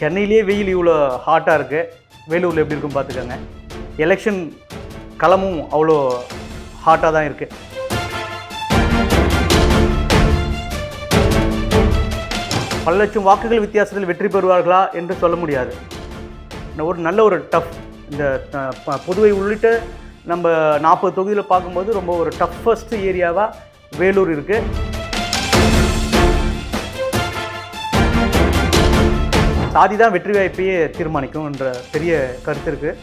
சென்னையிலேயே வெயில் இவ்வளோ ஹாட்டாக இருக்குது வேலூரில் எப்படி இருக்கும் பார்த்துக்கோங்க. எலெக்ஷன் களமும் அவ்வளோ ஹாட்டாக தான் இருக்குது பல லட்சம் வாக்குகள் வித்தியாசத்தில் வெற்றி பெறுவார்களா என்று சொல்ல முடியாது. ஒரு நல்ல ஒரு டஃப் இந்த பொதுவை புதுவை உள்ளிட்ட நம்ம நாற்பது தொகுதியில் பார்க்கும்போது ரொம்ப ஒரு டஃபஸ்ட் ஏரியாவாக வேலூர் இருக்குது சாதி தான் வெற்றி வாய்ப்பையே தீர்மானிக்கும் என்ற பெரிய கருத்து இருக்குது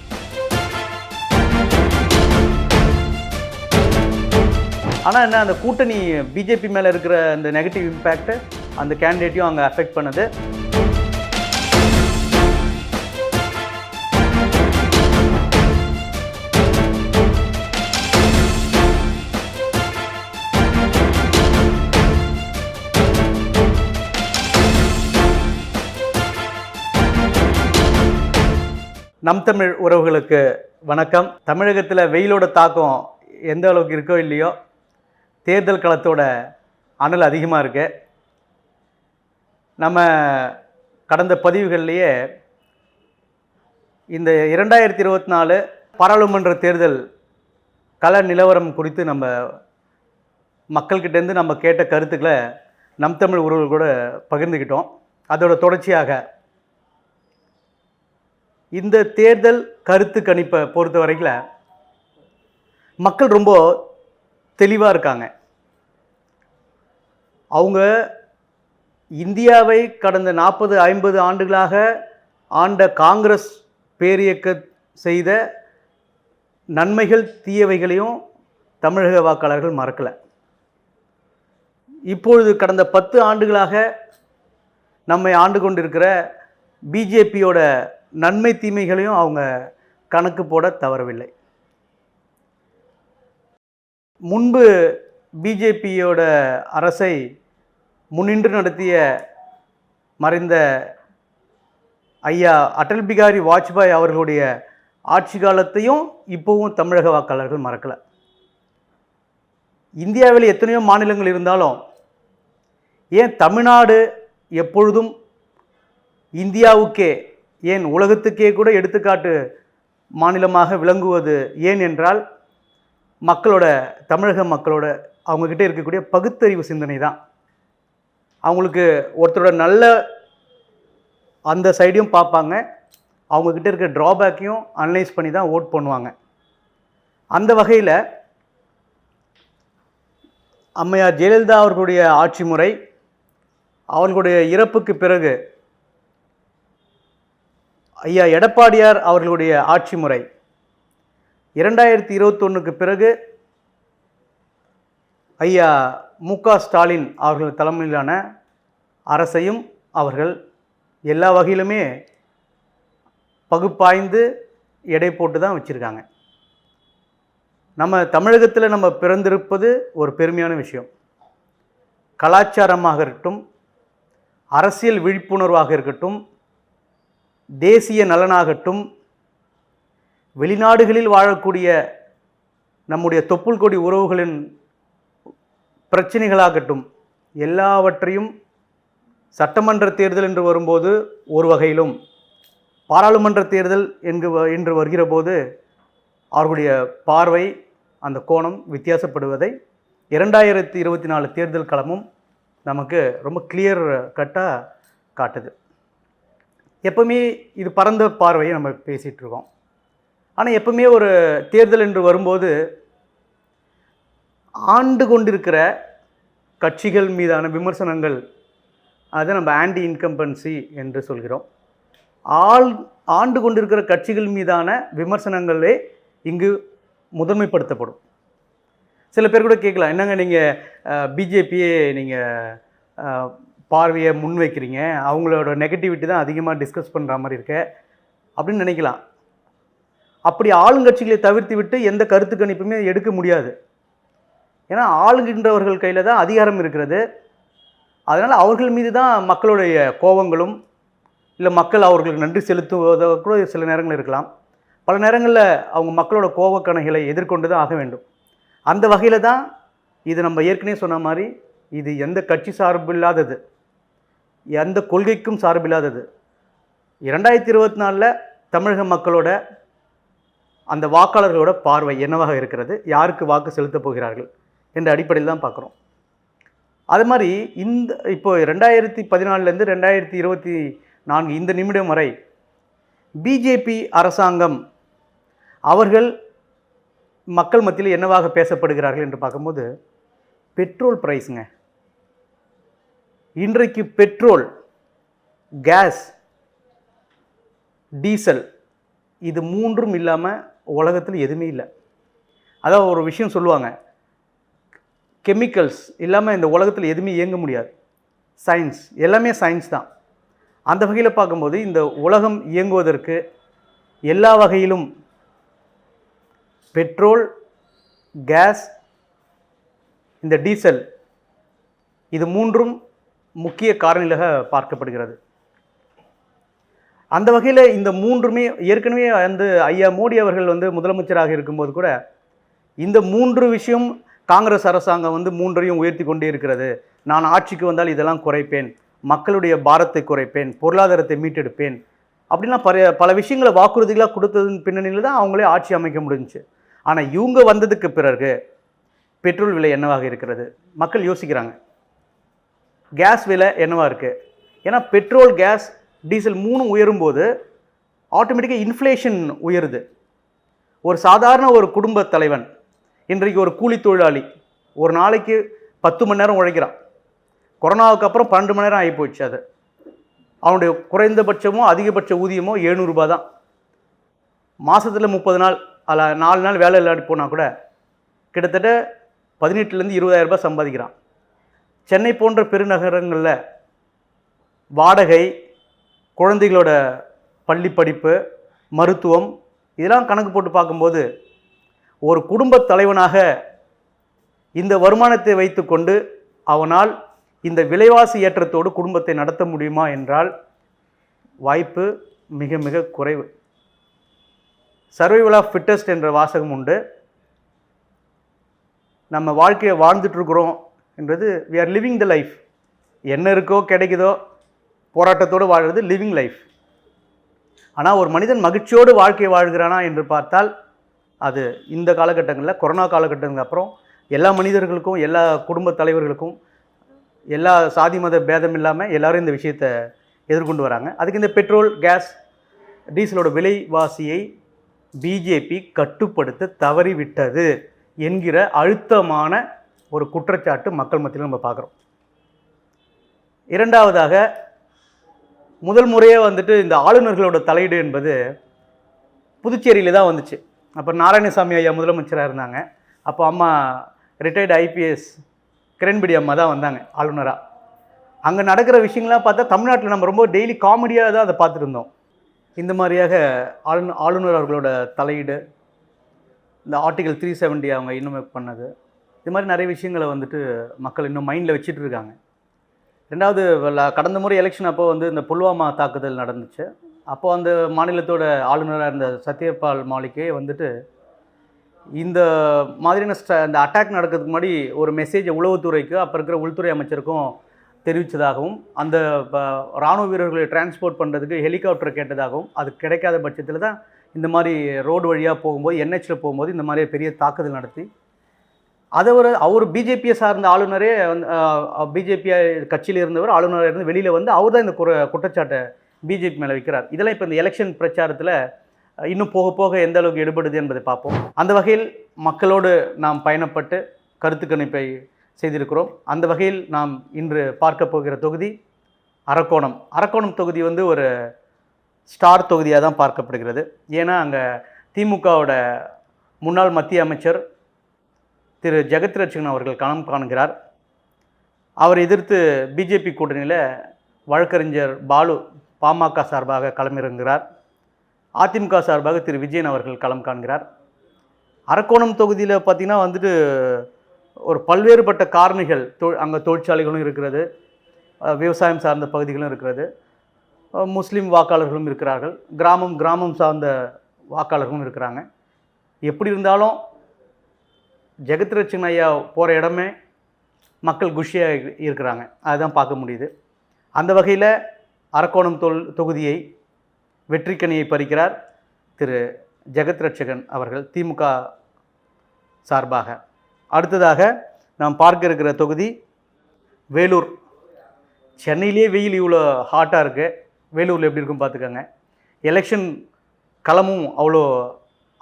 ஆனால் என்ன அந்த கூட்டணி பிஜேபி மேலே இருக்கிற அந்த நெகட்டிவ் இம்பேக்ட் அந்த கேண்டிடேட்டையும் அங்கே அஃபெக்ட் பண்ணுது. நம் தமிழ் உறவுகளுக்கு வணக்கம். தமிழகத்தில் வெயிலோட தாக்கம் எந்த அளவுக்கு இருக்கோ இல்லையோ தேர்தல் களத்தோட அனல் அதிகமாக இருக்கு. நம்ம கடந்த பதிவுகள்லேயே இந்த இரண்டாயிரத்தி இருபத்தி நாலு பாராளுமன்ற தேர்தல் கல நிலவரம் குறித்து நம்ம மக்கள்கிட்டேருந்து நம்ம கேட்ட கருத்துக்களை நம் தமிழ் உறவுகள் கூட பகிர்ந்துக்கிட்டோம் அதோட தொடர்ச்சியாக இந்த தேர்தல் கருத்து கணிப்பை பொறுத்த வரைக்கும் மக்கள் ரொம்ப தெளிவாக இருக்காங்க. அவங்க இந்தியாவை கடந்த நாற்பது ஐம்பது ஆண்டுகளாக ஆண்ட காங்கிரஸ் பேரியக்க செய்த நன்மைகள் தீயவைகளையும் தமிழக வாக்காளர்கள் மறக்கலை. இப்பொழுது கடந்த பத்து ஆண்டுகளாக நம்மை ஆண்டு கொண்டிருக்கிற பிஜேபியோட நன்மை தீமைகளையும் அவங்க கணக்கு போட தவறவில்லை. முன்பு பிஜேபியோட அரசை முன்னின்று நடத்திய மறைந்த ஐயா அடல் பிகாரி வாஜ்பாய் அவர்களுடைய ஆட்சி காலத்தையும் இப்போவும் தமிழக வாக்காளர்கள் மறக்கலை. இந்தியாவில் எத்தனையோ மாநிலங்கள் இருந்தாலும் ஏன் தமிழ்நாடு எப்பொழுதும் இந்தியாவுக்கே ஏன் உலகத்துக்கே கூட எடுத்துக்காட்டு மாநிலமாக விளங்குவது ஏன் என்றால் மக்களோட தமிழக மக்களோட அவங்கக்கிட்ட இருக்கக்கூடிய பகுத்தறிவு சிந்தனை தான். அவங்களுக்கு ஒருத்தரோட நல்ல அந்த சைடையும் பார்ப்பாங்க. அவங்கக்கிட்ட இருக்க ட்ராபேக்கையும் அனலைஸ் பண்ணி தான் ஓட் பண்ணுவாங்க. அந்த வகையில் அம்மையார் ஜெயலலிதா அவர்களுடைய ஆட்சி முறை அவர்களுடைய இறப்புக்கு பிறகு ஐயா எடப்பாடியார் அவர்களுடைய ஆட்சி முறை. இரண்டாயிரத்தி இருபத்தொன்னுக்கு பிறகு ஐயா மு க ஸ்டாலின் அவர்கள் தலைமையிலான அரசையும் அவர்கள் எல்லா வகையிலுமே பகுப்பாய்ந்து எடை போட்டு தான் வச்சுருக்காங்க. நம்ம தமிழகத்தில் நம்ம பிறந்திருப்பது ஒரு பெருமையான விஷயம். கலாச்சாரமாக இருக்கட்டும் அரசியல் விழிப்புணர்வாக இருக்கட்டும் தேசிய நலனாகட்டும் வெளிநாடுகளில் வாழக்கூடிய நம்முடைய தொப்புள் கொடி உறவுகளின் பிரச்சனைகளாகட்டும் எல்லாவற்றையும் சட்டமன்ற தேர்தல் என்று வரும்போது ஒரு வகையிலும் பாராளுமன்ற தேர்தல் என்று வ- என்று வருகிற போது அவர்களுடைய பார்வை அந்த கோணம் வித்தியாசப்படுவதை இரண்டாயிரத்தி இருபத்தி நாலு தேர்தல் களமும் நமக்கு ரொம்ப கிளியர் கட்டாக காட்டுது. எப்பவுமே இது பரந்த பார்வையை நம்ம பேசிகிட்ருக்கோம் ஆனால் எப்பவுமே ஒரு தேர்தல் என்று வரும்போது ஆண்டு கொண்டிருக்கிற கட்சிகள் மீதான விமர்சனங்கள் அதை நம்ம ஆன்டி இன்கம்பன்சி என்று சொல்கிறோம். ஆள் ஆண்டு கொண்டிருக்கிற கட்சிகள் மீதான விமர்சனங்களே இங்கு முதன்மைப்படுத்தப்படும். சில பேர் கூட கேட்கலாம் என்னங்க நீங்கள் பிஜேபியே நீங்கள் பார்வையை முன் வைக்கிறீங்க அவங்களோட நெகட்டிவிட்டி தான் அதிகமாக டிஸ்கஸ் பண்ணுற மாதிரி இருக்க. அப்படின்னு நினைக்கலாம். அப்படி ஆளுங்கட்சிகளை தவிர்த்து விட்டு எந்த கருத்து கணிப்புமே எடுக்க முடியாது. ஏன்னா ஆளுகின்றவர்கள் கையில் தான் அதிகாரம் இருக்கிறது. அதனால் அவர்கள் மீது தான் மக்களுடைய கோபங்களும் இல்லை மக்கள் அவர்களுக்கு நன்றி செலுத்துவதாக கூட சில நேரங்கள் இருக்கலாம். பல நேரங்களில் அவங்க மக்களோட கோபக்கணைகளை எதிர்கொண்டு தான் ஆக வேண்டும். அந்த வகையில் தான் இது நம்ம ஏற்கனவே சொன்ன மாதிரி இது எந்த கட்சி சார்பில்லாதது எந்த கொள்கைக்கும் சார்பில்லாதது. இரண்டாயிரத்தி இருபத்தி நாலில் தமிழக மக்களோட அந்த வாக்காளர்களோட பார்வை என்னவாக இருக்கிறது? யாருக்கு வாக்கு செலுத்தப் போகிறார்கள்? என்ற அடிப்படையில் தான் பார்க்குறோம். அது மாதிரி இந்த இப்போ ரெண்டாயிரத்தி பதினாலுலேருந்து ரெண்டாயிரத்தி இருபத்தி நான்கு இந்த நிமிடம் வரை பிஜேபி அரசாங்கம் அவர்கள் மக்கள் மத்தியில் என்னவாக பேசப்படுகிறார்கள் என்று பார்க்கும்போது பெட்ரோல் ப்ரைஸுங்க இன்றைக்கு பெட்ரோல் கேஸ் டீசல் இது மூன்றும் இல்லாமல் உலகத்தில் எதுவுமே இல்லை. அதான் ஒரு விஷயம் சொல்லுவாங்க. கெமிக்கல்ஸ் இல்லாமல் இந்த உலகத்தில் எதுவுமே இயங்க முடியாது. சயின்ஸ் எல்லாமே சயின்ஸ் தான். அந்த வகையில் பார்க்கும்போது இந்த உலகம் இயங்குவதற்கு எல்லா வகையிலும் பெட்ரோல் கேஸ் இந்த டீசல் இது மூன்றும் முக்கிய காரணிகளாக பார்க்கப்படுகிறது. அந்த வகையில் இந்த மூன்றுமே ஏற்கனவே வந்து ஐயா மோடி அவர்கள் வந்து முதலமைச்சராக இருக்கும்போது கூட இந்த மூன்று விஷயம் காங்கிரஸ் அரசாங்கம் வந்து மூன்றையும் உயர்த்தி கொண்டே இருக்கிறது. நான் ஆட்சிக்கு வந்தால் இதெல்லாம் குறைப்பேன். மக்களுடைய பாரத்தை குறைப்பேன். பொருளாதாரத்தை மீட்டெடுப்பேன். அப்படின்னா பல பல விஷயங்களை வாக்குறுதிகளாக கொடுத்ததன் பின்னணியில் தான் அவங்களே ஆட்சி அமைக்க முடிஞ்சுச்சு. ஆனால் இவங்க வந்ததுக்கு பிறகு பெட்ரோல் விலை என்னவாக இருக்கிறது? மக்கள் யோசிக்கிறாங்க. கேஸ் விலை என்னவாக இருக்குது ஏன்னா பெட்ரோல் கேஸ் டீசல் மூணும் உயரும்போது ஆட்டோமேட்டிக்காக இன்ஃப்ளேஷன் உயருது. ஒரு சாதாரண ஒரு குடும்ப தலைவன் இன்றைக்கு ஒரு கூலி தொழிலாளி ஒரு நாளைக்கு பத்து மணி நேரம் உழைக்கிறான். கொரோனாவுக்கு அப்புறம் பன்னெண்டு மணி நேரம் ஆகி போயிடுச்சு அது. அவனுடைய குறைந்தபட்சமோ அதிகபட்ச ஊதியமோ எழுநூறுபா தான். மாதத்தில் முப்பது நாள் அல்ல நாலு நாள் வேலை இல்லாட்டி போனால் கூட கிட்டத்தட்ட பதினெட்டுலேருந்து இருபதாயிரரூபா ரூபாய் சம்பாதிக்கிறான். சென்னை போன்ற பெருநகரங்களில் வாடகை குழந்தைகளோட பள்ளி படிப்பு மருத்துவம் இதெல்லாம் கணக்கு போட்டு பார்க்கும்போது ஒரு குடும்பத் தலைவனாக இந்த வருமானத்தை வைத்துக்கொண்டு அவனால் இந்த விலைவாசி ஏற்றத்தோடு குடும்பத்தை நடத்த முடியுமா என்றால் வாய்ப்பு மிக மிக குறைவு. சர்வைவல் ஆஃப் ஃபிட்டஸ்ட் என்ற வாசகம் உண்டு. நம்ம வாழ்க்கையை வாழ்ந்துட்டுருக்குறோம் என்பது we are living the life என்ன இருக்கோ கிடைக்குதோ போராட்டத்தோடு வாழ்கிறது லிவிங் லைஃப் ஆனால் ஒரு மனிதன் மகிழ்ச்சியோடு வாழ்க்கை வாழ்கிறானா என்று பார்த்தால் அது இந்த காலகட்டங்களில் கொரோனா காலகட்டங்களுக்கு அப்புறம் எல்லா மனிதர்களுக்கும் எல்லா குடும்ப தலைவர்களுக்கும் எல்லா சாதி மத பேதம் இல்லாமல் எல்லோரும் இந்த விஷயத்தை எதிர்கொண்டு வராங்க. அதுக்கு இந்த பெட்ரோல் கேஸ் டீசலோட விலைவாசியை பிஜேபி கட்டுப்படுத்த தவறிவிட்டது என்கிற அழுத்தமான ஒரு குற்றச்சாட்டு மக்கள் மத்தியில் நம்ம பார்க்குறோம். இரண்டாவதாக முதல் முறையே வந்துட்டு இந்த ஆளுநர்களோட தலையீடு என்பது புதுச்சேரியில் தான் வந்துச்சு. அப்போ நாராயணசாமி ஐயா முதலமைச்சராக இருந்தாங்க. அப்போ அம்மா ரிட்டையர்டு ஐபிஎஸ் கிரண்பேடி அம்மா தான் வந்தாங்க ஆளுநராக அங்கே நடக்கிற விஷயங்கள்லாம் பார்த்தா தமிழ்நாட்டில் நம்ம ரொம்ப டெய்லி காமெடியாக தான் அதை பார்த்துட்டு இருந்தோம். இந்த மாதிரியாக ஆளுநர் ஆளுநர் அவர்களோட தலையீடு இந்த ஆர்டிகல் த்ரீ செவன்ட்டி அவங்க இன்னும் பண்ணது. இது மாதிரி நிறைய விஷயங்களை வந்துட்டு மக்கள் இன்னும் மைண்டில் வச்சுட்டு இருக்காங்க. ரெண்டாவது கடந்த முறை எலெக்ஷன் அப்போ வந்து இந்த புல்வாமா தாக்குதல் நடந்துச்சு. அப்போ அந்த மாநிலத்தோட ஆளுநராக இருந்த சத்யபால் மாலிக்கே வந்துட்டு இந்த மாதிரியான ஸ்ட இந்த அட்டாக் நடக்கிறதுக்கு முன்னாடி ஒரு மெசேஜை உளவுத்துறைக்கு அப்போ இருக்கிற உள்துறை அமைச்சருக்கும் தெரிவித்ததாகவும் அந்த ப- ராணுவ வீரர்களை டிரான்ஸ்போர்ட் பண்ணுறதுக்கு ஹெலிகாப்டர் கேட்டதாகவும் அது கிடைக்காத பட்சத்தில் தான் இந்த மாதிரி ரோடு வழியாக போகும்போது என்ஹெச்சில் போகும்போது இந்த மாதிரி பெரிய தாக்குதல் நடத்தி அதை ஒரு அவர் பிஜேபியை சார்ந்த ஆளுநரே வந்து பிஜேபி கட்சியில் இருந்தவர் ஆளுநராக இருந்து வெளியில் வந்து அவர் தான் இந்த குற குற்றச்சாட்டை பிஜேபி மேலே வைக்கிறார். இதெல்லாம் இப்போ இந்த எலெக்ஷன் பிரச்சாரத்தில் இன்னும் போக போக எந்த அளவுக்கு எடுபடுது என்பதை பார்ப்போம். அந்த வகையில் மக்களோடு நாம் பயணப்பட்டு கருத்து கணிப்பை செய்திருக்கிறோம். அந்த வகையில் நாம் இன்று பார்க்க போகிற தொகுதி அரக்கோணம். அரக்கோணம் தொகுதி வந்து ஒரு ஸ்டார் தொகுதியாக தான் பார்க்கப்படுகிறது. ஏன்னா அங்கே திமுகவோட முன்னாள் மத்திய அமைச்சர் திரு ஜெகத் ரட்சகன் அவர்கள் களம் காணுகிறார். அவரை எதிர்த்து பிஜேபி கூட்டணியில் வழக்கறிஞர் பாலு பாமக சார்பாக களமிறங்குகிறார். அதிமுக சார்பாக திரு விஜயன் அவர்கள் களம் காண்கிறார். அரக்கோணம் தொகுதியில் பார்த்திங்கன்னா வந்துட்டு ஒரு பல்வேறுபட்ட காரணிகள் தொ அங்கே தொழிற்சாலைகளும் இருக்கிறது. விவசாயம் சார்ந்த பகுதிகளும் இருக்கிறது. முஸ்லீம் வாக்காளர்களும் இருக்கிறார்கள். கிராமம் கிராமம் சார்ந்த வாக்காளர்களும் இருக்கிறாங்க. எப்படி இருந்தாலும் ஜெகத்ரட்சன் ஐயா போகிற இடமே மக்கள் குஷியாக இருக்கிறாங்க. அதுதான் பார்க்க முடியுது. அந்த வகையில் அரக்கோணம் தொல் தொகுதியை வெற்றிக்கனியை பறிக்கிறார் திரு ஜெகத் ரட்சகன் அவர்கள் திமுக சார்பாக. அடுத்ததாக நாம் பார்க்க இருக்கிற தொகுதி வேலூர். சென்னையிலே வெயில் இவ்வளோ ஹாட்டாக இருக்குது வேலூரில் எப்படி இருக்கும் பார்த்துக்கோங்க. எலெக்ஷன் களமும் அவ்வளோ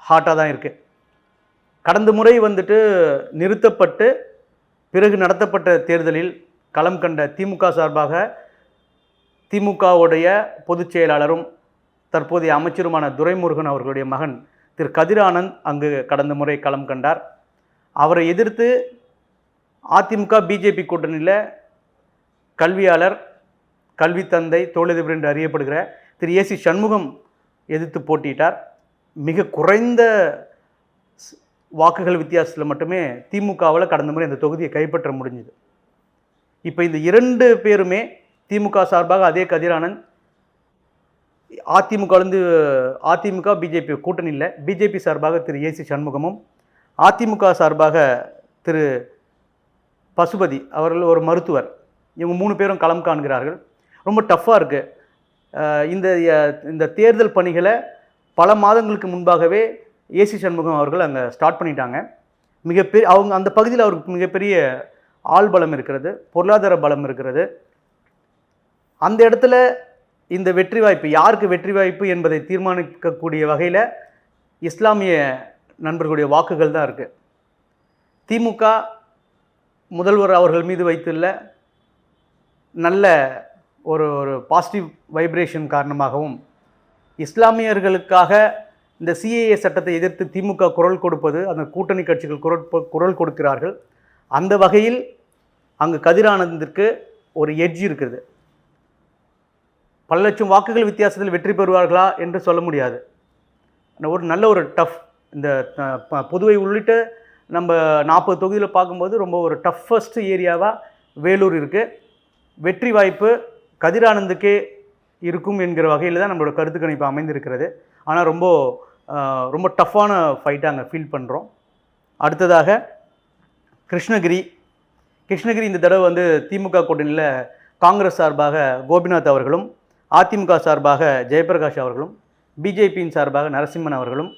ஹாட்டாக தான் இருக்குது கடந்த முறை வந்துட்டு நிறுத்தப்பட்டு பிறகு நடத்தப்பட்ட தேர்தலில் களம் கண்ட திமுக சார்பாக திமுகவுடைய பொதுச் செயலாளரும் தற்போதைய அமைச்சருமான துரைமுருகன் அவர்களுடைய மகன் திரு கதிரானந்த் அங்கு கடந்த முறை களம் கண்டார். அவரை எதிர்த்து அதிமுக பிஜேபி கூட்டணியில் கல்வியாளர் கல்வி தந்தை தொழிலதிபர் என்று அறியப்படுகிற திரு ஏசி சண்முகம் எதிர்த்து போட்டியிட்டார். மிக குறைந்த வாக்குகள் வித்தியாசத்தில் மட்டுமே திமுகவில் கடந்த முறை இந்த தொகுதியை கைப்பற்ற முடிஞ்சுது. இப்போ இந்த இரண்டு பேருமே திமுக சார்பாக அதே கதிரானந்த் அதிமுகலேருந்து அதிமுக பிஜேபி கூட்டணி இல்லை. பிஜேபி சார்பாக திரு ஏசி சண்முகமும் அதிமுக சார்பாக திரு பசுபதி அவர்கள் ஒரு மருத்துவர். இவங்க மூணு பேரும் களம் காண்கிறார்கள். ரொம்ப டஃப்பாக இருக்குது இந்த இந்த தேர்தல் பணிகளை பல மாதங்களுக்கு முன்பாகவே ஏசி சண்முகம் அவர்கள் அங்கே ஸ்டார்ட் பண்ணிட்டாங்க. மிகப்பெரிய அவங்க அந்த பகுதியில் அவருக்கு மிகப்பெரிய ஆள் பலம் இருக்கிறது பொருளாதார பலம் இருக்கிறது. அந்த இடத்துல இந்த வெற்றி வாய்ப்பு யாருக்கு வெற்றி வாய்ப்பு என்பதை தீர்மானிக்கக்கூடிய வகையில் இஸ்லாமிய நண்பர்களுடைய வாக்குகள் தான் இருக்குது திமுக முதல்வர் அவர்கள் மீது வைத்துள்ள நல்ல ஒரு ஒரு பாசிட்டிவ் வைப்ரேஷன் காரணமாகவும் இஸ்லாமியர்களுக்காக இந்த சிஏஏ சட்டத்தை எதிர்த்து திமுக குரல் கொடுப்பது அந்த கூட்டணி கட்சிகள் குரல் குரல் கொடுக்கிறார்கள். அந்த வகையில் அங்கு கதிரானந்திற்கு ஒரு எட்ஜ் இருக்குது பல லட்சம் வாக்குகள் வித்தியாசத்தில் வெற்றி பெறுவார்களா என்று சொல்ல முடியாது. ஒரு நல்ல ஒரு டஃப் இந்த ப- புதுவை உள்ளிட்ட நம்ம நாற்பது தொகுதியில் பார்க்கும்போது ரொம்ப ஒரு டஃப்பஸ்ட் ஏரியாவாக வேலூர் இருக்குது வெற்றி வாய்ப்பு கதிரானந்துக்கே இருக்கும் என்கிற வகையில் தான் நம்மளோட கருத்து கணிப்பு அமைந்திருக்கிறது. ஆனால் ரொம்ப ரொம்ப டஃப்பான ஃபைட்டாக அங்கே ஃபீல் பண்ணுறோம் அடுத்ததாக கிருஷ்ணகிரி. கிருஷ்ணகிரி இந்த தடவை வந்து திமுக கூட்டணியில் காங்கிரஸ் சார்பாக கோபிநாத் அவர்களும் அதிமுக சார்பாக ஜெயபிரகாஷ் அவர்களும் பிஜேபியின் சார்பாக நரசிம்மன் அவர்களும்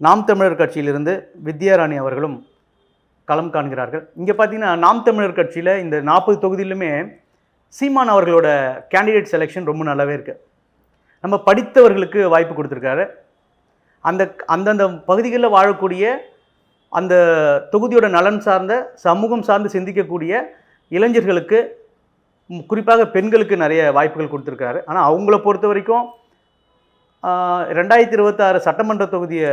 நாம் தமிழர் கட்சியிலிருந்து வித்யாராணி அவர்களும் களம் காண்கிறார்கள். இங்கே பார்த்தீங்கன்னா நாம் தமிழர் கட்சியில் இந்த நாற்பது தொகுதியிலுமே சீமான் அவர்களோட கேண்டிடேட் செலெக்ஷன் ரொம்ப நல்லாவே இருக்குது நம்ம படித்தவர்களுக்கு வாய்ப்பு கொடுத்துருக்காரு. அந்த அந்தந்த பகுதிகளில் வாழக்கூடிய அந்த தொகுதியோட நலன் சார்ந்த சமூகம் சார்ந்து சிந்திக்கக்கூடிய இளைஞர்களுக்கு குறிப்பாக பெண்களுக்கு நிறைய வாய்ப்புகள் கொடுத்துருக்காரு. ஆனால் அவங்கள பொறுத்த வரைக்கும் ரெண்டாயிரத்தி இருபத்தாறு சட்டமன்ற தொகுதியை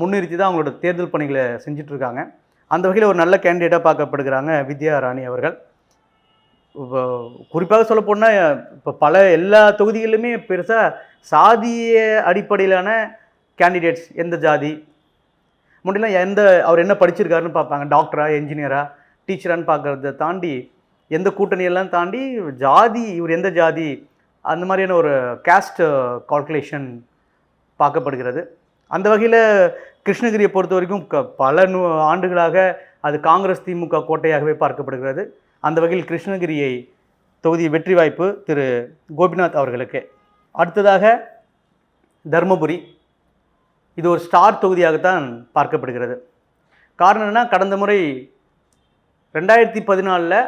முன்னிறுத்தி தான் அவங்களோட தேர்தல் பணிகளை செஞ்சிட்ருக்காங்க. அந்த வகையில் ஒரு நல்ல கேண்டிடேட்டாக பார்க்கப்படுகிறாங்க வித்யா ராணி அவர்கள். குறிப்பாக சொல்ல போனால் இப்போ பல எல்லா தொகுதிகளிலுமே பெருசாக சாதிய அடிப்படையிலான கேண்டிடேட்ஸ் எந்த ஜாதி முன்னெல்லாம் எந்த அவர் என்ன படிச்சிருக்காருன்னு பார்ப்பாங்க. டாக்டரா என்ஜினியரா டீச்சரான்னு பார்க்குறத தாண்டி எந்த கூட்டணியெல்லாம் தாண்டி ஜாதி இவர் எந்த ஜாதி அந்த மாதிரியான ஒரு கேஸ்ட் கால்குலேஷன் பார்க்கப்படுகிறது. அந்த வகையில் கிருஷ்ணகிரியை பொறுத்த வரைக்கும் க பல நூ ஆண்டுகளாக அது காங்கிரஸ் திமுக கோட்டையாகவே பார்க்கப்படுகிறது. அந்த வகையில் கிருஷ்ணகிரியை தொகுதி வெற்றி வாய்ப்பு திரு கோபிநாத் அவர்களுக்கு. அடுத்ததாக தர்மபுரி. இது ஒரு ஸ்டார் தொகுதியாகத்தான் பார்க்கப்படுகிறது. காரணம் என்னன்னா கடந்த முறை ரெண்டாயிரத்தி பதினாலில்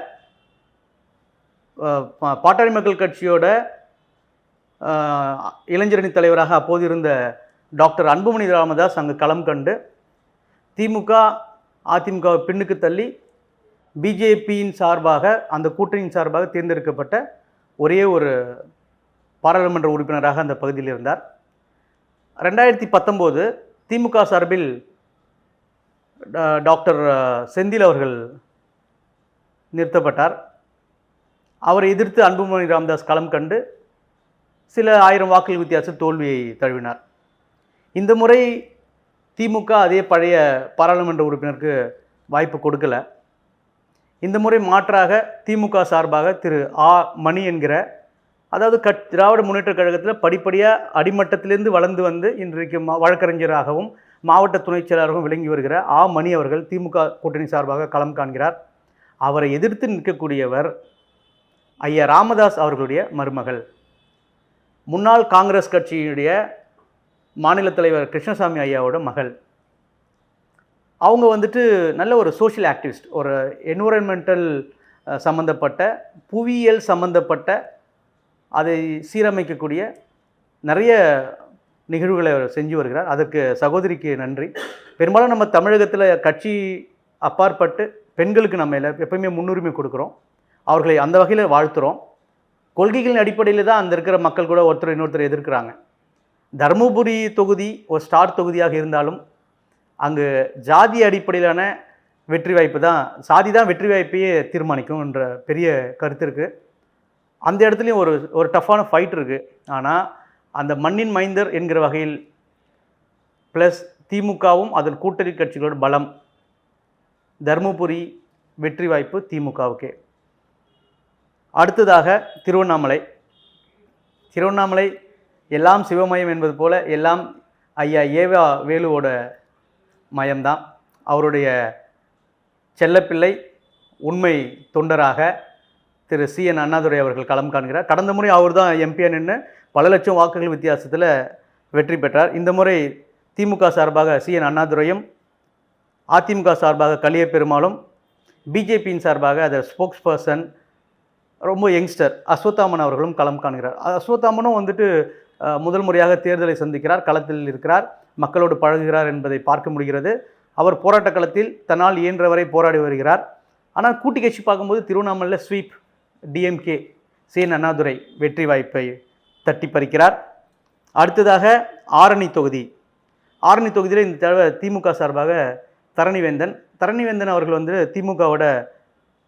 பாட்டாளி மக்கள் கட்சியோட இளைஞரணி தலைவராக அப்போது இருந்த டாக்டர் அன்புமணி ராமதாஸ் அங்கு களம் கண்டு திமுக அதிமுக பின்னுக்கு தள்ளி பிஜேபியின் சார்பாக அந்த கூட்டணியின் சார்பாக தேர்ந்தெடுக்கப்பட்ட ஒரே ஒரு பாராளுமன்ற உறுப்பினராக அந்த பகுதியில் இருந்தார். ரெண்டாயிரத்தி பத்தொம்போது திமுக சார்பில் டாக்டர் செந்தில் அவர்கள் நிறுத்தப்பட்டார். அவரை எதிர்த்து அன்புமணி ராமதாஸ் களம் கண்டு சில ஆயிரம் வாக்குகள் வித்தியாசம் தோல்வியை தழுவினார். இந்த முறை திமுக அதே பழைய பாராளுமன்ற உறுப்பினருக்கு வாய்ப்பு கொடுக்கல. இந்த முறை மாற்றாக திமுக சார்பாக திரு ஆ மணி என்கிற அதாவது கட் திராவிட முன்னேற்றக் கழகத்தில் படிப்படியாக அடிமட்டத்திலிருந்து வளர்ந்து வந்து இன்றைக்கு மா வழக்கறிஞராகவும் மாவட்ட துணைச் செயலாளராகவும் விளங்கி வருகிற ஆ மணி அவர்கள் திமுக கூட்டணி சார்பாக களம் காண்கிறார். அவரை எதிர்த்து நிற்கக்கூடியவர் ஐயா ராமதாஸ் அவர்களுடைய மருமகள். முன்னாள் காங்கிரஸ் கட்சியினுடைய மாநில தலைவர் கிருஷ்ணசாமி ஐயாவோட மகள். அவங்க வந்துட்டு நல்ல ஒரு சோஷியல் ஆக்டிவிஸ்ட் ஒரு என்விரான்மெண்டல் சம்மந்தப்பட்ட புவியியல் சம்மந்தப்பட்ட அதை சீரமைக்கக்கூடிய நிறைய நிகழ்வுகளை அவர் செஞ்சு வருகிறார். அதற்கு சகோதரிக்கு நன்றி. பெரும்பாலும் நம்ம தமிழகத்தில் கட்சி அப்பாற்பட்டு பெண்களுக்கு நம்ம எப்பயுமே முன்னுரிமை கொடுக்குறோம். அவர்களை அந்த வகையில் வாழ்த்துறோம். கொள்கைகளின் அடிப்படையில் தான் அந்த இருக்கிற மக்கள் கூட ஒருத்தர் இன்னொருத்தர் எதிர்க்கிறாங்க. தருமபுரி தொகுதி ஒரு ஸ்டார் தொகுதியாக இருந்தாலும் அங்கு ஜாதி அடிப்படையிலான வெற்றி வாய்ப்பு தான் சாதி தான் வெற்றி வாய்ப்பையே தீர்மானிக்கும் என்ற பெரிய கருத்து இருக்குது அந்த இடத்துலையும் ஒரு ஒரு டஃப்பான ஃபைட் இருக்குது ஆனால் அந்த மண்ணின் மைந்தர் என்கிற வகையில் ப்ளஸ் திமுகவும் அதன் கூட்டணி கட்சிகளோட பலம். தருமபுரி வெற்றி வாய்ப்பு திமுகவுக்கே. அடுத்ததாக திருவண்ணாமலை. திருவண்ணாமலை எல்லாம் சிவமயம் என்பது போல எல்லாம் ஐயா ஏவா வேலுவோட மயம்தான். அவருடைய செல்லப்பிள்ளை உண்மை தொண்டராக திரு சி. என். அண்ணாதுரை அவர்கள் களம் காண்கிறார். கடந்த முறை அவர் தான் எம்பியா நின்று பல லட்சம் வாக்குகள் வித்தியாசத்தில் வெற்றி பெற்றார். இந்த முறை திமுக சார்பாக சி. என். அண்ணாதுரையும் அதிமுக சார்பாக கலிய பெருமாளும் பிஜேபியின் சார்பாக அதர் ஸ்போக்ஸ் பர்சன் ரொம்ப யங்ஸ்டர் அஸ்வத்தாமன் அவர்களும் களம் காண்கிறார். அஸ்வத்தாமனும் வந்துட்டு முதல் முறையாக தேர்தலை சந்திக்கிறார் களத்தில் இருக்கிறார். மக்களோடு பழகுகிறார் என்பதை பார்க்க முடிகிறது. அவர் போராட்ட களத்தில் தன்னால் இயன்றவரை போராடி வருகிறார். ஆனால் கூட்டி கட்சி பார்க்கும்போது திருவண்ணாமலையில் ஸ்வீப் டிஎம்கே சேன் அண்ணாதுரை வெற்றி வாய்ப்பை தட்டி பறிக்கிறார். அடுத்ததாக ஆரணி தொகுதி. ஆரணி தொகுதியில் இந்த தடவை திமுக சார்பாக தரணிவேந்தன். தரணிவேந்தன் அவர்கள் வந்து திமுகவோட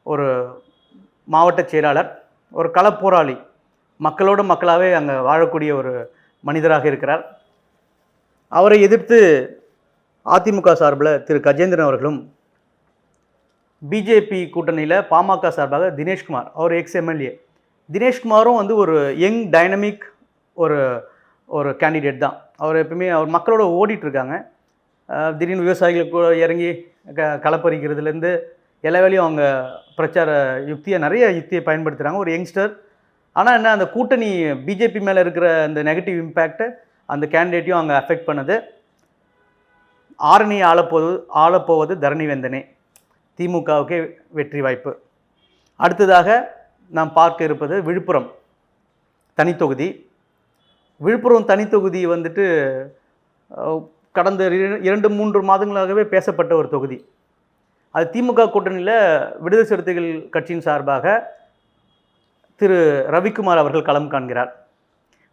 ஒரு மாவட்ட செயலாளர் ஒரு களப்போராளி மக்களோட மக்களாகவே அங்கே வாழக்கூடிய ஒரு மனிதராக இருக்கிறார். அவரை எதிர்த்து அதிமுக சார்பில் திரு கஜேந்திரன் அவர்களும் பிஜேபி கூட்டணியில் பாமக சார்பாக தினேஷ்குமார் அவர் எக்ஸ் எம்எல்ஏ தினேஷ்குமாரும் வந்து ஒரு யங் டைனமிக் ஒரு ஒரு கேண்டிடேட் தான். அவர் எப்பவுமே அவர் மக்களோட ஓடிட்டுருக்காங்க திடீர்னு விவசாயிகள் கூட இறங்கி க களப்பறிக்கிறதுலேருந்து எல்லா வேலையும் அவங்க பிரச்சார யுக்தியை நிறைய யுக்தியை பயன்படுத்துகிறாங்க ஒரு யங்ஸ்டர் ஆனால் என்ன அந்த கூட்டணி பிஜேபி மேலே இருக்கிற அந்த நெகட்டிவ் இம்பேக்ட்டு அந்த கேண்டிடேட்டையும் அங்கே அஃபெக்ட் பண்ணுது. ஆரணியை ஆளப்போவது ஆளப்போவது தரணிவேந்தனே திமுகவுக்கே வெற்றி வாய்ப்பு. அடுத்ததாக நாம் பார்க்க இருப்பது விழுப்புரம் தனித்தொகுதி. விழுப்புரம் தனித்தொகுதி வந்துட்டு கடந்த இரண்டு மூன்று மாதங்களாகவே பேசப்பட்ட ஒரு தொகுதி. அது திமுக கூட்டணியில் விடுதலை சிறுத்தைகள் கட்சியின் சார்பாக திரு. ரவிக்குமார் அவர்கள் களம் காண்கிறார்.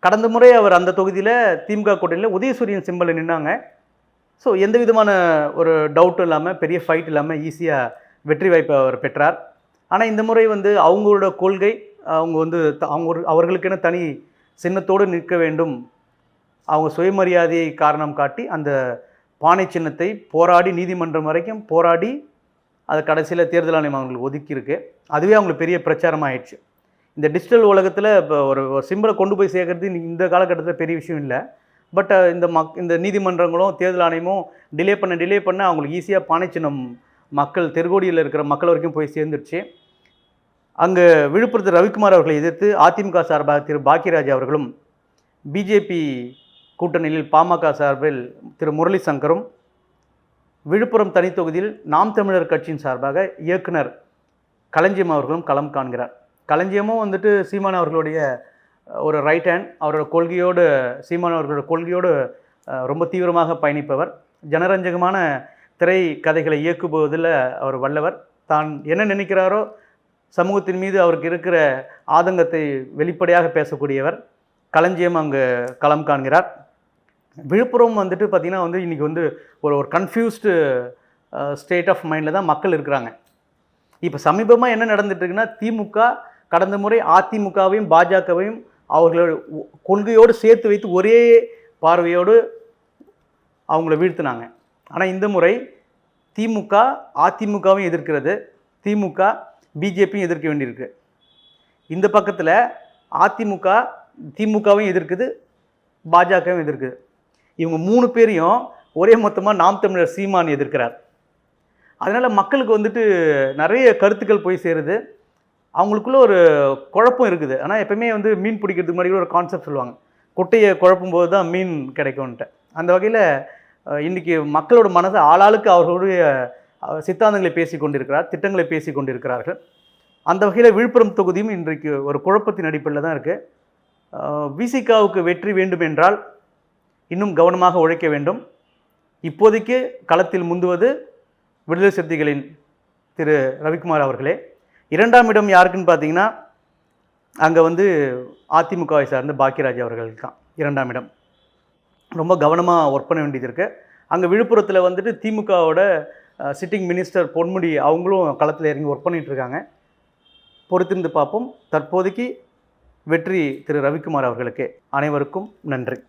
கடந்த முறை அவர் அந்த தொகுதியில் திமுக கூட்டணியில் உதயசூரியன் சிம்பலில் நின்னாங்க. ஸோ எந்த விதமான ஒரு டவுட்டும் இல்லாமல் பெரிய ஃபைட் இல்லாமல் ஈஸியாக வெற்றி வாய்ப்பை அவர் பெற்றார். ஆனால் இந்த முறை வந்து அவங்களோட கொள்கை அவங்க வந்து த- அவங்க ஒரு அவர்களுக்கென தனி சின்னத்தோடு நிற்க வேண்டும். அவங்க சுயமரியாதையை காரணம் காட்டி அந்த பானை சின்னத்தை போராடி நீதிமன்றம் வரைக்கும் போராடி அது கடைசியில் தேர்தல் ஆணையம் அவங்களுக்கு ஒதுக்கியிருக்கு. அதுவே அவங்களுக்கு பெரிய பிரச்சாரம் ஆயிடுச்சு இந்த டிஜிட்டல் உலகத்தில் இப்போ ஒரு சிம்பிளை கொண்டு போய் சேர்க்கறது இந்த காலகட்டத்தில் பெரிய விஷயம் இல்லை. பட் இந்த மக் இந்த நீதிமன்றங்களும் தேர்தல் ஆணையமும் டிலே பண்ண டிலே பண்ண அவங்களுக்கு ஈஸியாக பானைச்சினம் சின்னம் மக்கள் தெருகோடியில் இருக்கிற மக்கள் வரைக்கும் போய் சேர்ந்துருச்சு. அங்கே விழுப்புரத்து ரவிக்குமார் அவர்களை எதிர்த்து அதிமுக சார்பாக திரு பாக்கியராஜ் அவர்களும் பிஜேபி கூட்டணியில் பாமக சார்பில் திரு முரளி சங்கரும் விழுப்புரம் தனித்தொகுதியில் நாம் தமிழர் கட்சியின் சார்பாக இயக்குனர் களஞ்சியம் அவர்களும் களம் காண்கிறார். களஞ்சியமும் வந்துட்டு சீமான் அவர்களுடைய ஒரு ரைட் ஹேண்ட் அவரோட கொள்கையோடு சீமான் அவர்களோட கொள்கையோடு ரொம்ப தீவிரமாக பயணிப்பவர். ஜனரஞ்சகமான திரை கதைகளை இயக்குவதில் அவர் வல்லவர். தான் என்ன நினைக்கிறாரோ சமூகத்தின் மீது அவருக்கு இருக்கிற ஆதங்கத்தை வெளிப்படையாக பேசக்கூடியவர். களஞ்சியம் அங்கு களம் காண்கிறார். விழுப்புரம் வந்துட்டு பார்த்திங்கன்னா வந்து இன்றைக்கி வந்து ஒரு ஒரு கன்ஃபியூஸ்டு ஸ்டேட் ஆஃப் மைண்டில் தான் மக்கள் இருக்கிறாங்க. இப்போ சமீபமாக என்ன நடந்துட்டுருக்குன்னா திமுக கடந்த முறை அதிமுகவையும் பாஜகவையும் அவர்களோட ஒ- கொள்கையோடு சேர்த்து வைத்து ஒரே பார்வையோடு அவங்கள வீழ்த்தினாங்க. ஆனால் இந்த முறை திமுக அதிமுகவும் எதிர்க்கிறது. திமுக பிஜேபியும் எதிர்க்க வேண்டியிருக்கு. இந்த பக்கத்தில் அதிமுக திமுகவையும் எதிர்க்குது பாஜகவும் எதிர்க்குது. இவங்க மூணு பேரையும் ஒரே மொத்தமாக நாம் தமிழர் சீமான் எதிர்க்கிறார். அதனால் மக்களுக்கு வந்துட்டு நிறைய கருத்துக்கள் போய் சேருது. அவங்களுக்குள்ள ஒரு குழப்பம் இருக்குது. ஆனால் எப்பவுமே வந்து மீன் பிடிக்கிறதுக்கு முன்னாடி கூட ஒரு கான்செப்ட் சொல்லுவாங்க. குட்டையை குழப்பும் போது தான் மீன் கிடைக்கும்ன்ட்டு. அந்த வகையில் இன்றைக்கி மக்களோட மனசை ஆளாளுக்கு அவர்களுடைய சித்தாந்தங்களை பேசி கொண்டிருக்கிறார் திட்டங்களை பேசி கொண்டிருக்கிறார்கள். அந்த வகையில் விழுப்புரம் தொகுதியும் இன்றைக்கு ஒரு குழப்பத்தின் அடிப்படையில் தான் இருக்குது விசிகாவுக்கு வெற்றி வேண்டும் என்றால் இன்னும் கவனமாக உழைக்க வேண்டும். இப்போதைக்கு களத்தில் முந்துவது விடுதலை சிறுத்தைகளின் திரு. ரவிக்குமார் அவர்களே. இரண்டாம் இடம் யாருக்குன்னு பார்த்தீங்கன்னா அங்கே வந்து அதிமுகவை சார்ந்த பாக்கியராஜ் அவர்களுக்கு தான் இரண்டாம் இடம். ரொம்ப கவனமாக ஒர்க் பண்ண வேண்டியது இருக்குது அங்கே விழுப்புரத்தில் வந்துட்டு திமுகவோட சிட்டிங் மினிஸ்டர் பொன்முடி அவங்களும் களத்தில் இறங்கி ஒர்க் பண்ணிகிட்ருக்காங்க பொறுத்திருந்து பார்ப்போம். தற்போதைக்கு வெற்றி திரு ரவிக்குமார் அவர்களுக்கு அனைவருக்கும் நன்றி.